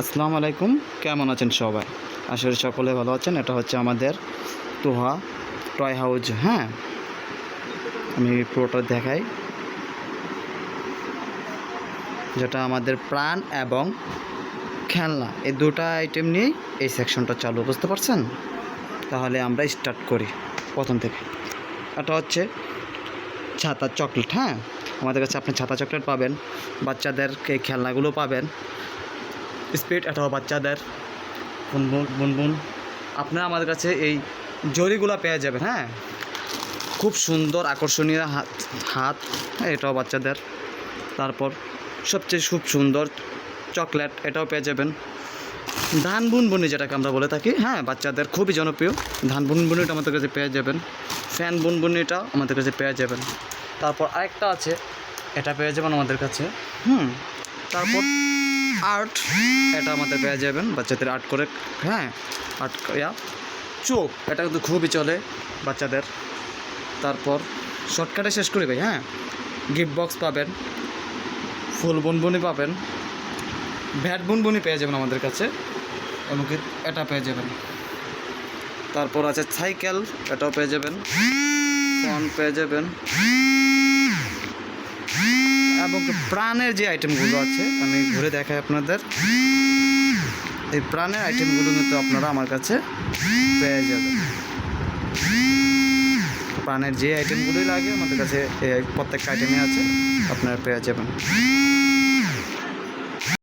আসসালামু আলাইকুম। কেমন আছেন সবাই? আশা করি সকলে ভালো আছেন। এটা হচ্ছে আমাদের তোহা টয় হাউস হ্যাঁ? আমি পুরোটা দেখাই। যেটা আমাদের প্রাণ এবং খেলনা। এই দুটো আইটেম নিয়েই এই সেকশনটা চালু, বুঝতে পারছেন? তাহলে আমরা স্টার্ট করি, প্রথম থেকে। এটা হচ্ছে ছাতা চকলেট হ্যাঁ? আমাদের কাছে আপনি ছাতা চকলেট পাবেন, বাচ্চাদেরকে খেলনাগুলো পাবেন। স্পিড এটাও বাচ্চাদের। বুনবুন বুনবুন। আপনারা আমাদের কাছে এই জরিগুলো পেয়ে যাবেন হ্যাঁ? খুব সুন্দর আকর্ষণীয় হাত হাত হ্যাঁ, এটাও বাচ্চাদের। তারপর সবচেয়ে খুব সুন্দর চকলেট এটাও পেয়ে যাবেন। ধান বুনবুনি যেটাকে আমরা বলে থাকি হ্যাঁ বাচ্চাদের খুবই জনপ্রিয়। ধান বুনবুনিটা আমাদের কাছে পেয়ে যাবেন। ফ্যান বুনবুনিটা আমাদের কাছে পেয়ে যাবেন। তারপর আরেকটা আছে এটা পেয়ে যাবেন আমাদের কাছে। হুম তারপর আর্ট। এটা আমাদের পেয়ে যাবেন, বাচ্চাদের আর্ট করে। হ্যাঁ আর্ট ইয়া। চোখ, এটা কিন্তু খুবই চলে বাচ্চাদের। তারপর শর্টকাটে শেষ করি ভাই হ্যাঁ। গিফট বক্স পাবেন, ফুল বুনবুনি পাবেন ভ্যাট বুনবুনি পেয়ে যাবেন আমাদের কাছে এমনকি এটা পেয়ে যাবেন। তারপর আছে সাইকেল, এটাও পেয়ে যাবেন ফোন পেয়ে যাবেন। এবং প্রাণের যে আইটেমগুলো আছে, আমি ঘুরে দেখাই আপনাদের। এই প্রাণের আইটেমগুলো কিন্তু আপনারা আমার কাছে পেয়ে যাবেন। প্রাণের যে আইটেমগুলোই লাগে, আমাদের কাছে প্রত্যেকটা আইটেমই আছে, আপনারা পেয়ে যাবেন।